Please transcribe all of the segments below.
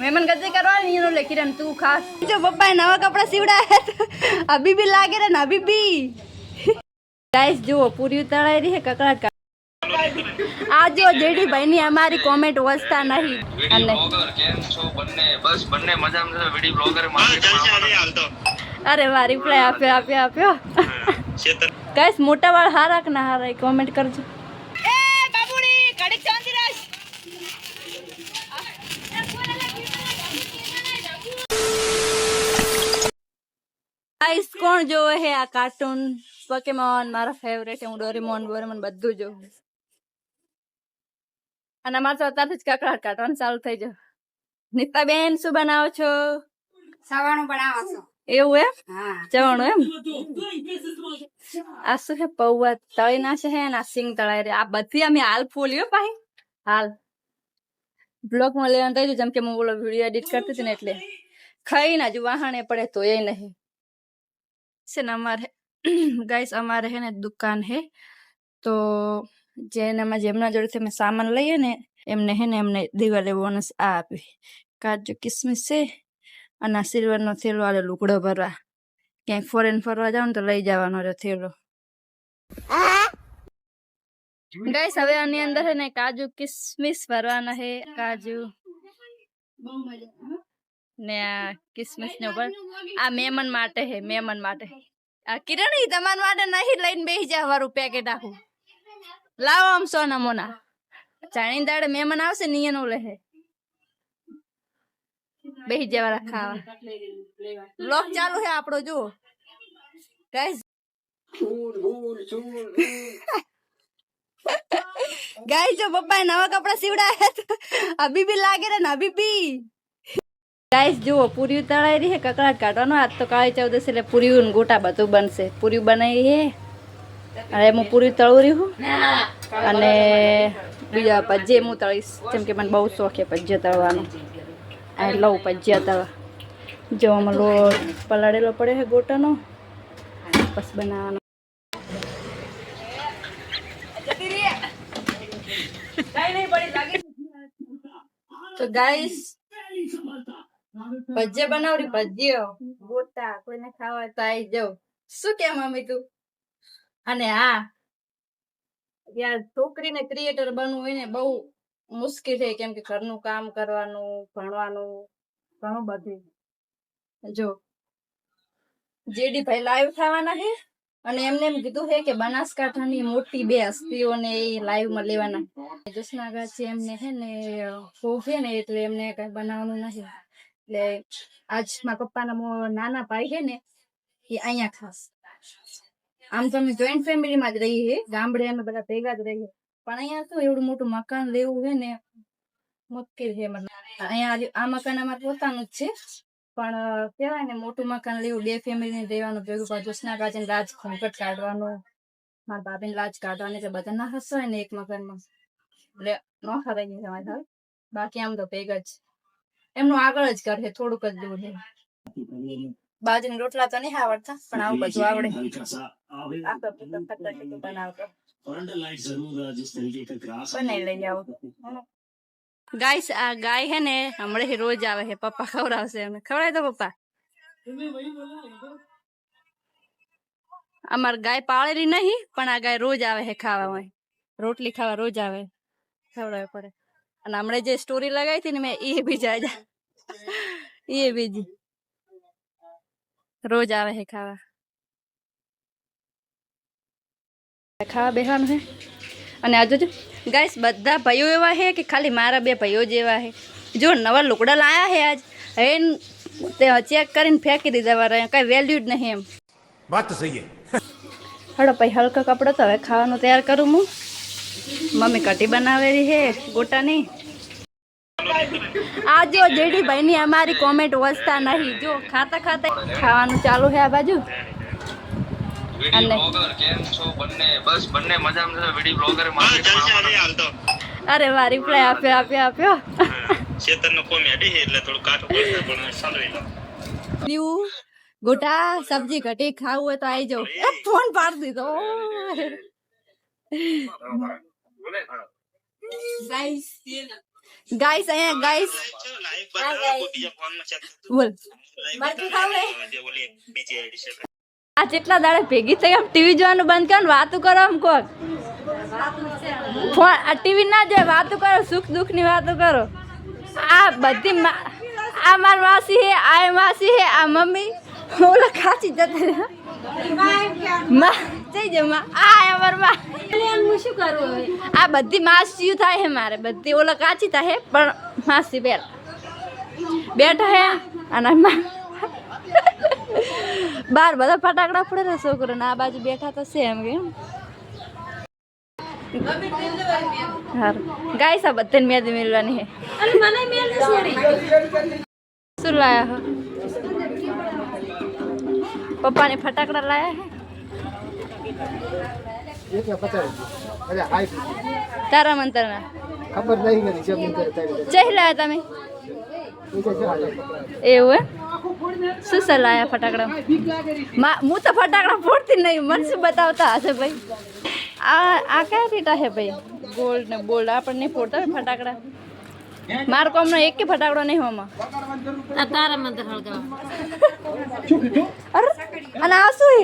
મહેમાન ગતિ કરવાની એનો લે કિરણ તું ખાસ. જો પપ્પાએ નવા કપડાં સીવડાયા અભી બી લાગે રે ને અભી બી ગાઈસ જુઓ પૂરી તળાઈ રહી છે કકડાટ આ જો જેડી ભાઈ ની અમારી કોમેન્ટ વસતા નહીં. અને બ્લોગર કેમ છો બંને? બસ બંને મજામાં વિડી બ્લોગર અરે વાહ રિપ્લાય આપ્યો આપ્યો આપ્યો. ગાઈસ મોટા વાળ હારા કે ના હારા કોમેન્ટ કરજો. ગાઈસ કોણ જોવે હે આ કાર્ટૂન પોકેમોન મારા ફેવરેટ હું ડોરેમોન બોરેમોન બધું જોઉં. અને અમારે તો અત્યારથી જ કકડાટ કાઢવાનું ચાલુ થઈ જાય નીતાબેન શું બનાવો છો? સવાણું બનાવો છો. એવું એમ? જવાનું એમ? આ શું છે પૌવા તળી ના છે ને આ સિંગ તળાઈ રે આ બધી અમે હાલ ફોલ્યો ભાઈ. હાલ. બ્લોકમાં લેવાનું થઈ જેમ કે હું બોલો વીડિયો એડિટ કરતી હતી ને એટલે. ખાઈ ના જ વાહણે પડે તો એ નહીં. છે ને અમારે ગાઈસ અમારે હે ને દુકાન હે તો જેનામાં જેમના જોડેથી અમે સામાન લઈએ ને એમને હે ને એમને દિવાળી બોનસ આ આપી કાજુ કિસમિસ છે અને આ સિલ્વરનો થેલો આલે લુગડો ભરવા ક્યાંક ફોરેન ફરવા જાવ ને તો લઈ જવાનો રહ્યો થેલો ગાઈસ હવે આની અંદર છે ને કાજુ કિસમિસ ભરવાના છે કાજુ ને આ કિસમિસ ને ઉપર આ મેમન માટે હે મેમન માટે. આ કિરણ તમારા માટે નહીં લઈને બેસી જા વારું પેકેટ આખું. લાવો આમ સોના મોના. ચાણી દાડે મહેમાન આવશે ને એનું લે બેસી જવા ખાવા. લોક ચાલુ છે આપણો જો ગાઈસ ગાય જો પપ્પાએ નવા કપડા સીવડાયા અભી બી લાગે રે ને અભી બી ગાઈસ જુઓ પૂરી તળાઈ રહી છે કકડાટ કાઢવાનો. આજ તો કાળી ચૌદસ એટલે પૂરી ને ગોટા બધું બનશે. પૂરી બનાવી છે અને હું પૂરી તળું રહ્યું અને બીજા ભજીયા હું તળીશ. જેમ કે મને બહુ શોખ છે ભજીયા તળવાનો. આ લઉં ભજીયા તળવા. જો આમાં લોટ પલાળેલો પડે છે ગોટાનો. બસ બનાવવાનો. તો ગાઈસ ભજીયા બનાવડી ભજીયો. ગોટા કોઈને ખાવા તો આવી જાવ શું કે મમ્મી તું? અને હા યાર છોકરીને ક્રિએટર બનવું હોય ને બહુ મુશ્કેલ છે કેમ કે ઘરનું કામ કરવાનું ભણવાનું ઘણું બધું. જો. જેડી ભાઈ લાઈવ થવાના છે અને એમને એમ કીધું છે કે બનાસકાંઠાની મોટી બે હસ્તીઓને એ લાઈવમાં લેવાના. જસના ગાચી એમને છે ને બહુ ને એટલે એમને કઈ બનાવવાનું નથી. એટલે આજ મારા પપ્પાના મો- નાના ભાઈ છે ને, એ અહીંયા ખાસ આમ તો અમે જોઈન્ટ ફેમિલીમાં જ રહીએ ગામડે અમે બધા ભેગા જ રહીએ. પણ અહીંયા શું એવડું મોટું મકાન રહેવું છે ને, મુશ્કેલ છે અહીંયા આ મકાન અમારે પોતાનું જ છે. પણ કેવાય ને મોટું મકાન લેવું બે ફેમિલી રહેવાનું ભેગું પણ જોશના કાચે લાજ ખોંકટ કાઢવાનું, મારા ભાભીને લાજ કાઢવાની, એટલે બધા ના હસો ને એક મકાનમાં. એટલે ન ખરાઈ જાય બાકી આમ તો ભેગા જ. એમનું આગળ જ કરે થોડુંક જ દૂર છે. બાજરીના રોટલા તો નહીં આવડતા, પણ આવું બધું આવડે. આ તો ફટાફટ બનાવતો. બનાવી લઈ આવો ગાય આ ગાય હે ને, હમણાં રોજ આવે છે પપ્પા ખવડાવશે અમે ખવડાય તો પપ્પા. અમાર ગાય પાળેલી નહીં, પણ આ ગાય રોજ આવે છે ખાવા હોય. રોટલી ખાવા રોજ આવે. ખવડાવવી પડે. અને હમણાં જે સ્ટોરી લગાવી હતી ને મેં એ બી જાય એ બીજી રોજ આવે છે ખાવા ખાવા બેસવાનું છે અને આ જોજો ગાઈસ બધા ભાઈઓ એવા છે કે ખાલી મારા બે ભાઈઓ જેવા છે જો નવા લુકડા લાયા છે આજ હવે તે ચેક કરીને ફેંકી દીધા વાળા કાંઈ વેલ્યુ જ નહીં એમ વાત તો સહી હળો પછી હલકા કપડાં તો હવે ખાવાનું તૈયાર કરું હું મમ્મી કઢી બનાવેલી છે ગોટાની આ જો જેડી ભાઈ ની અમારી કોમેન્ટ વસતા નહીં. જો ખાતા ખાતા ખાવાનું ચાલુ છે આ બાજુ. અરે વાહ રિપ્લાય આપ્યો આપ્યો આપ્યો. ચેતનનો કોમેડી છે એટલે થોડું કાઠું પડશે પણ સાલવી લો ગોટા સબ્જી ઘટી ખાવું હોય તો આવી જાવ એ ફોન પાડ દીધો. ગાઈસ ગાઈસ અહીંયા ગાઈસ બોલ આ જેટલા દાડે ભેગી થઈ આમ ટીવી જોવાનું બંધ કરો ને વાતું કરો આમ કોક ફોન આ ટીવી ના જોઈએ વાતું કરો સુખ દુઃખની વાતો કરો આ બધી આ માર માસી હે આ એ માસી હે આ મમ્મી ઓલા ખાચી જતા રહ્યા. માં જઈ જો માં આ અમારમાં. હું શું કરું હવે? આ બધી માસીઓ થાય હે મારે બધી ઓલા કાચી થાય હે પણ માસી બેઠ બેઠા હે અને માં. બાર બધા ફટાકડા ફોડે ને છોકરો ને આ બાજુ બેઠા તો છે એમ કે હારું. ગાય સા બધાને મેદી મેળવાની હે. અને મને મેલ છોડી શું લાયા હો? પપ્પાને ફટાકડા લાયા હે? તારા મંતરના ખબર નહીં પર તારી તમે. એવું શું સલાહ ફટાકડા? મા- હું તો ફટાકડા ફોડતી નહીં મને શું બતાવતા હશે ભાઈ? આ આ કયા રીટા છે ભાઈ? ગોલ્ડ ને બોલ્ડ આપણને ફોડતા હોય ફટાકડા? માર કોમ નો એક કે ફટાકડો નહીં હોમાં તારા મંત્ર હળગાવ. અરે અને આ શું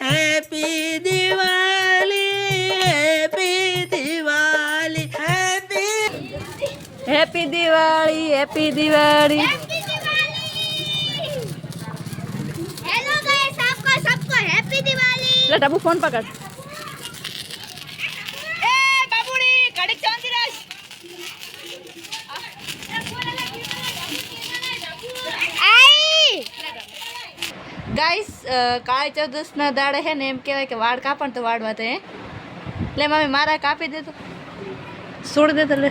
happy Diwali happy Diwali happy happy Diwali happy Diwali hello guys આપકો સબકો હેપી દિવાળી લે ડબુ ફોન પકડ કાળી ચૌદસના દાડે હે ને એમ કહેવાય કે વાળ કાપણ તો વાળવા તે એટલે મમ્મી મારા કાપી દે તો. છોડ દે તો લે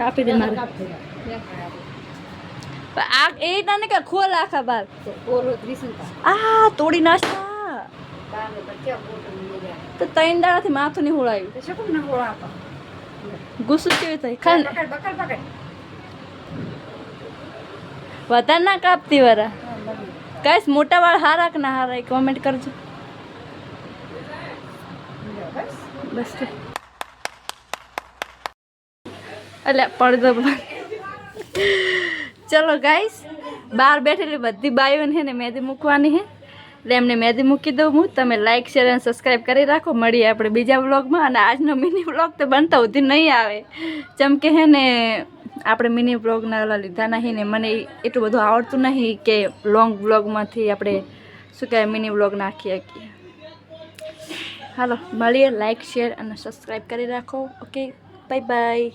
કાપી દે મારા. આ એ ના કે ખોલ આખા બાર આ તોડી નાખતા. તો ત્રણ દાડાથી માથું નહીં હોળાયું. ગુસ્સો કેવી થઈ? ખાન વધારે ના કાપતી વરા. ગાઈસ મોટા વાળ હારા કે ના હારા એ કોમેન્ટ કરજો બસ. એટલે પડદો. ચલો ગાઈસ બહાર બેઠેલી બધી બાઈઓને હે ને મેંદી મૂકવાની હે એટલે એમને મેદી મૂકી દઉં હું. તમે લાઈક શેર અને સબસ્ક્રાઈબ કરી રાખો. મળીએ આપણે બીજા વ્લોગમાં અને આજનો મિની વ્લોગ તો બનતા સુધી નહીં આવે. જેમ કે હે ને, આપણે મિની વ્લોગના લીધા નહીં ને મને એટલું બધું આવડતું નહીં કે લોંગ વ્લોગમાંથી આપણે શું કહેવાય મિની વ્લોગ નાખી શકીએ. હાલો, મળીએ. લાઈક શેર અને સબસ્ક્રાઈબ કરી રાખો. Okay bye bye